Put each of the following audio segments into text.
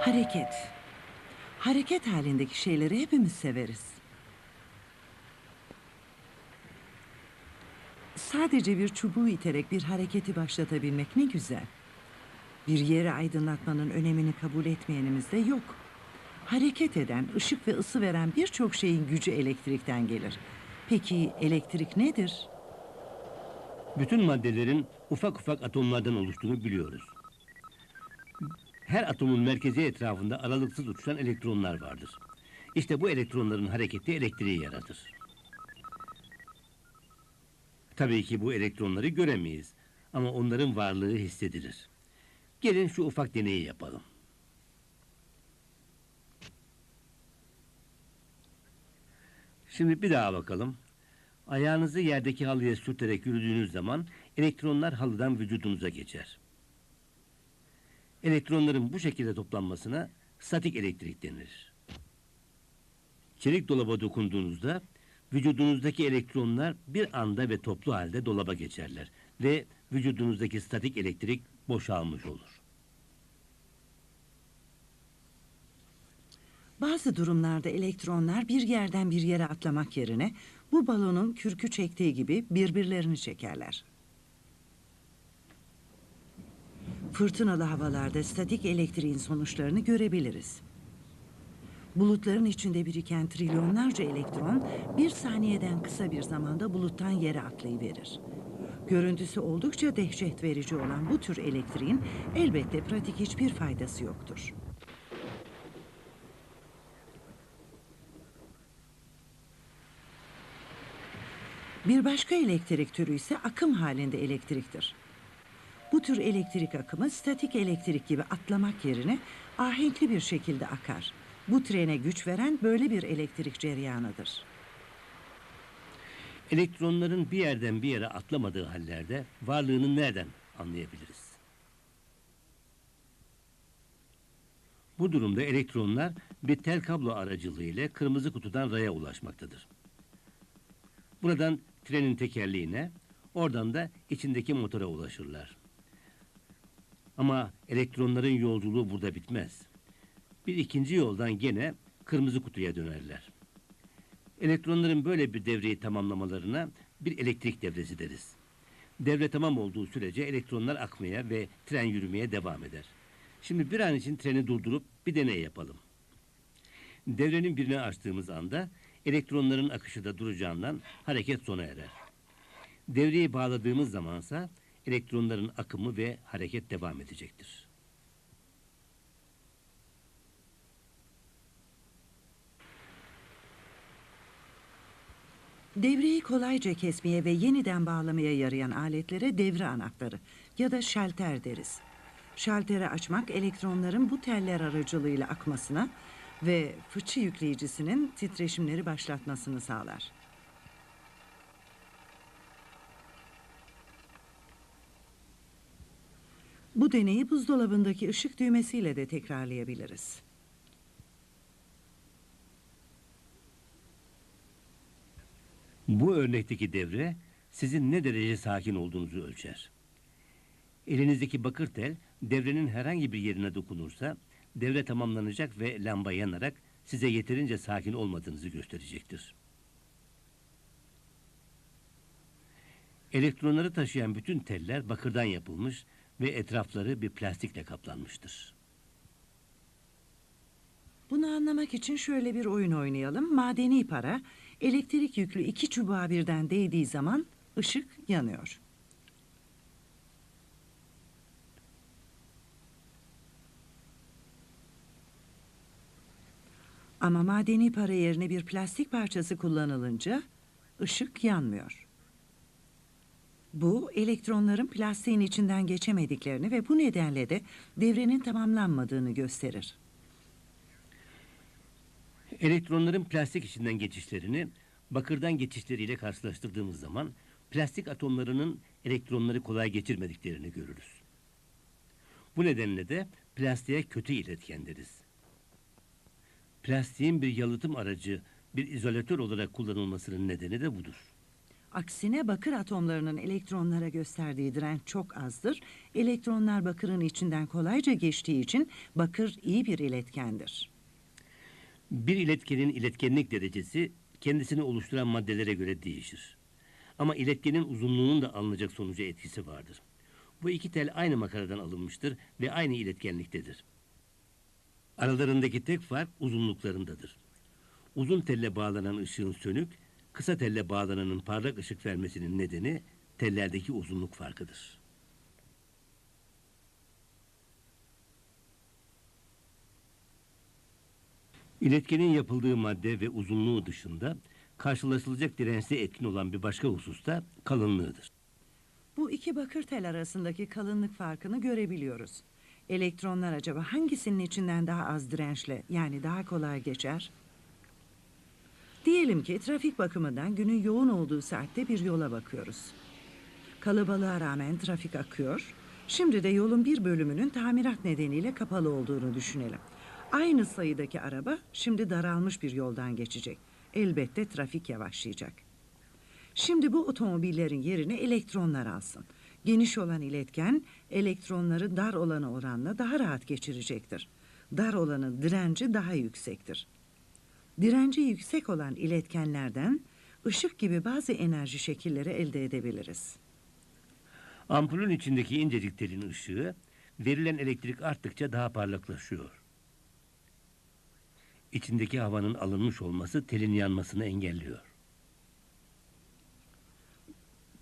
Hareket. Hareket halindeki şeyleri hepimiz severiz. Sadece bir çubuğu iterek bir hareketi başlatabilmek ne güzel. Bir yeri aydınlatmanın önemini kabul etmeyenimiz de yok. Hareket eden, ışık ve ısı veren birçok şeyin gücü elektrikten gelir. Peki elektrik nedir? Bütün maddelerin ufak ufak atomlardan oluştuğunu biliyoruz. Her atomun merkezi etrafında aralıksız uçuşan elektronlar vardır. İşte bu elektronların hareketi elektriği yaratır. Tabii ki bu elektronları göremeyiz ama onların varlığı hissedilir. Gelin şu ufak deneyi yapalım. Şimdi bir daha bakalım. Ayağınızı yerdeki halıya sürterek yürüdüğünüz zaman elektronlar halıdan vücudunuza geçer. Elektronların bu şekilde toplanmasına statik elektrik denir. Çelik dolaba dokunduğunuzda vücudunuzdaki elektronlar bir anda ve toplu halde dolaba geçerler ve vücudunuzdaki statik elektrik boşalmış olur. Bazı durumlarda elektronlar bir yerden bir yere atlamak yerine bu balonun kürkü çektiği gibi birbirlerini çekerler. Fırtınalı havalarda statik elektriğin sonuçlarını görebiliriz. Bulutların içinde biriken trilyonlarca elektron bir saniyeden kısa bir zamanda buluttan yere atlayıverir. Görüntüsü oldukça dehşet verici olan bu tür elektriğin elbette pratik hiçbir faydası yoktur. Bir başka elektrik türü ise akım halinde elektriktir. Bu tür elektrik akımı statik elektrik gibi atlamak yerine ahenkli bir şekilde akar. Bu trene güç veren böyle bir elektrik cereyanıdır. Elektronların bir yerden bir yere atlamadığı hallerde varlığını nereden anlayabiliriz? Bu durumda elektronlar bir tel kablo aracılığıyla kırmızı kutudan raya ulaşmaktadır. Buradan trenin tekerleğine, oradan da içindeki motora ulaşırlar. Ama elektronların yolculuğu burada bitmez. Bir ikinci yoldan gene kırmızı kutuya dönerler. Elektronların böyle bir devreyi tamamlamalarına bir elektrik devresi deriz. Devre tamam olduğu sürece elektronlar akmaya ve tren yürümeye devam eder. Şimdi bir an için treni durdurup bir deney yapalım. Devrenin birini açtığımız anda elektronların akışı da duracağından hareket sona erer. Devreyi bağladığımız zamansa elektronların akımı ve hareket devam edecektir. Devreyi kolayca kesmeye ve yeniden bağlamaya yarayan aletlere devre anahtarı ya da şalter deriz. Şalteri açmak elektronların bu teller aracılığıyla akmasına ve fıçı yükleyicisinin titreşimleri başlatmasını sağlar. Bu deneyi buzdolabındaki ışık düğmesiyle de tekrarlayabiliriz. Bu örnekteki devre sizin ne derece sakin olduğunuzu ölçer. Elinizdeki bakır tel devrenin herhangi bir yerine dokunursa devre tamamlanacak ve lamba yanarak size yeterince sakin olmadığınızı gösterecektir. Elektronları taşıyan bütün teller bakırdan yapılmış ve etrafları bir plastikle kaplanmıştır. Bunu anlamak için şöyle bir oyun oynayalım. Madeni para elektrik yüklü iki çubuğa birden değdiği zaman ışık yanıyor. Ama madeni para yerine bir plastik parçası kullanılınca ışık yanmıyor. Bu elektronların plastiğin içinden geçemediklerini ve bu nedenle de devrenin tamamlanmadığını gösterir. Elektronların plastik içinden geçişlerini bakırdan geçişleriyle karşılaştırdığımız zaman plastik atomlarının elektronları kolay geçirmediklerini görürüz. Bu nedenle de plastiğe kötü iletken deriz. Plastiğin bir yalıtım aracı, bir izolatör olarak kullanılmasının nedeni de budur. Aksine bakır atomlarının elektronlara gösterdiği direnç çok azdır. Elektronlar bakırın içinden kolayca geçtiği için bakır iyi bir iletkendir. Bir iletkenin iletkenlik derecesi kendisini oluşturan maddelere göre değişir. Ama iletkenin uzunluğunun da alınacak sonuca etkisi vardır. Bu iki tel aynı makaradan alınmıştır ve aynı iletkenliktedir. Aralarındaki tek fark uzunluklarındadır. Uzun telle bağlanan ışığın sönük, kısa telle bağlananın parlak ışık vermesinin nedeni tellerdeki uzunluk farkıdır. İletkenin yapıldığı madde ve uzunluğu dışında karşılaşılacak dirençte etkin olan bir başka husus da kalınlığıdır. Bu iki bakır tel arasındaki kalınlık farkını görebiliyoruz. Elektronlar acaba hangisinin içinden daha az dirençle yani daha kolay geçer? Diyelim ki trafik bakımından günün yoğun olduğu saatte bir yola bakıyoruz. Kalabalığa rağmen trafik akıyor. Şimdi de yolun bir bölümünün tamirat nedeniyle kapalı olduğunu düşünelim. Aynı sayıdaki araba şimdi daralmış bir yoldan geçecek. Elbette trafik yavaşlayacak. Şimdi bu otomobillerin yerini elektronlar alsın. Geniş olan iletken elektronları dar olana oranla daha rahat geçirecektir. Dar olanın direnci daha yüksektir. Direnci yüksek olan iletkenlerden ışık gibi bazı enerji şekilleri elde edebiliriz. Ampulün içindeki incecik telin ışığı verilen elektrik arttıkça daha parlaklaşıyor. İçindeki havanın alınmış olması telin yanmasını engelliyor.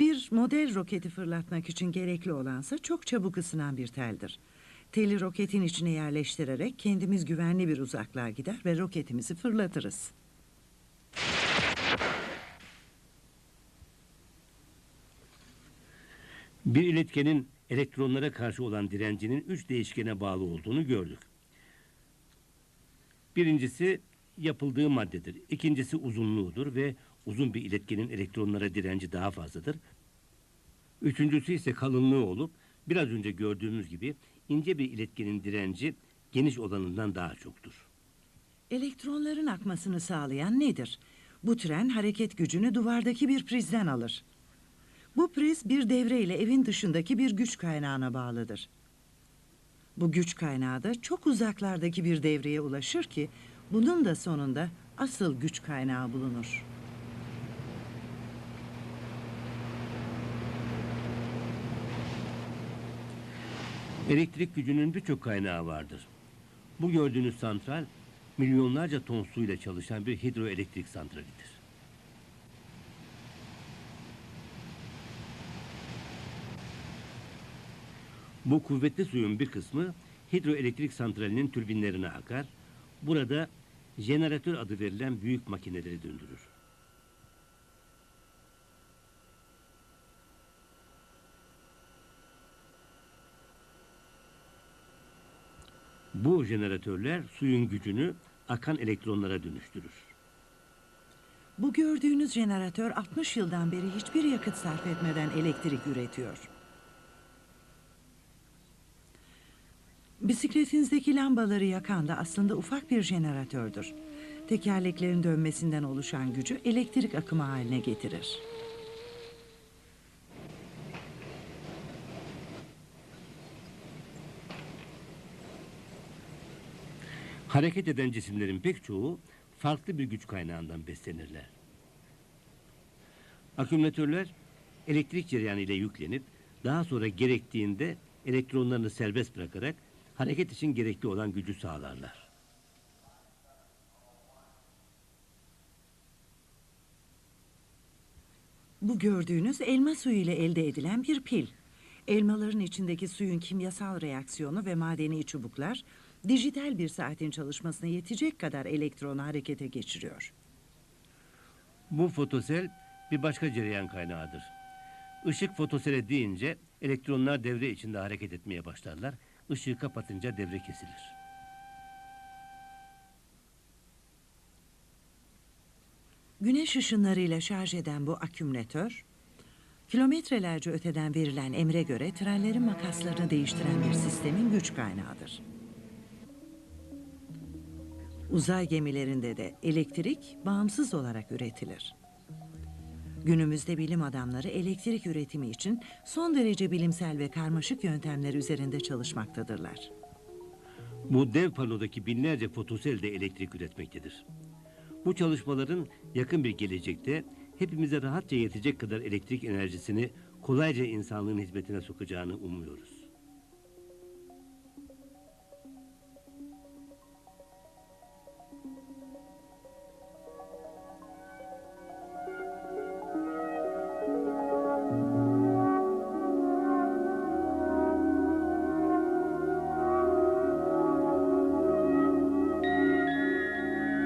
Bir model roketi fırlatmak için gerekli olansa çok çabuk ısınan bir teldir. Teli roketin içine yerleştirerek kendimiz güvenli bir uzaklığa gider ve roketimizi fırlatırız. Bir iletkenin elektronlara karşı olan direncinin üç değişkene bağlı olduğunu gördük. Birincisi yapıldığı maddedir. İkincisi uzunluğudur ve uzun bir iletkenin elektronlara direnci daha fazladır. Üçüncüsü ise kalınlığı olup biraz önce gördüğümüz gibi ince bir iletkenin direnci geniş olanından daha çoktur. Elektronların akmasını sağlayan nedir? Bu tren hareket gücünü duvardaki bir prizden alır. Bu priz bir devre ile evin dışındaki bir güç kaynağına bağlıdır. Bu güç kaynağı da çok uzaklardaki bir devreye ulaşır ki bunun da sonunda asıl güç kaynağı bulunur. Elektrik gücünün birçok kaynağı vardır. Bu gördüğünüz santral milyonlarca ton suyla çalışan bir hidroelektrik santralidir. Bu kuvvetli suyun bir kısmı hidroelektrik santralinin türbinlerine akar. Burada jeneratör adı verilen büyük makineleri döndürür. Bu jeneratörler suyun gücünü akan elektronlara dönüştürür. Bu gördüğünüz jeneratör 60 yıldan beri hiçbir yakıt sarf etmeden elektrik üretiyor. Bisikletinizdeki lambaları yakan da aslında ufak bir jeneratördür. Tekerleklerin dönmesinden oluşan gücü elektrik akımı haline getirir. Hareket eden cisimlerin pek çoğu farklı bir güç kaynağından beslenirler. Akümülatörler elektrik cereyanı ile yüklenip daha sonra gerektiğinde elektronlarını serbest bırakarak hareket için gerekli olan gücü sağlarlar. Bu gördüğünüz elma suyu ile elde edilen bir pil. Elmaların içindeki suyun kimyasal reaksiyonu ve madeni çubuklar dijital bir saatin çalışmasına yetecek kadar elektronu harekete geçiriyor. Bu fotosel bir başka cereyan kaynağıdır. Işık fotosele deyince elektronlar devre içinde hareket etmeye başlarlar. Işığı kapatınca devre kesilir. Güneş ışınlarıyla şarj eden bu akümülatör, kilometrelerce öteden verilen emre göre trenlerin makaslarını değiştiren bir sistemin güç kaynağıdır. Uzay gemilerinde de elektrik bağımsız olarak üretilir. Günümüzde bilim adamları elektrik üretimi için son derece bilimsel ve karmaşık yöntemler üzerinde çalışmaktadırlar. Bu dev panodaki binlerce fotosel de elektrik üretmektedir. Bu çalışmaların yakın bir gelecekte hepimize rahatça yetecek kadar elektrik enerjisini kolayca insanlığın hizmetine sokacağını umuyoruz.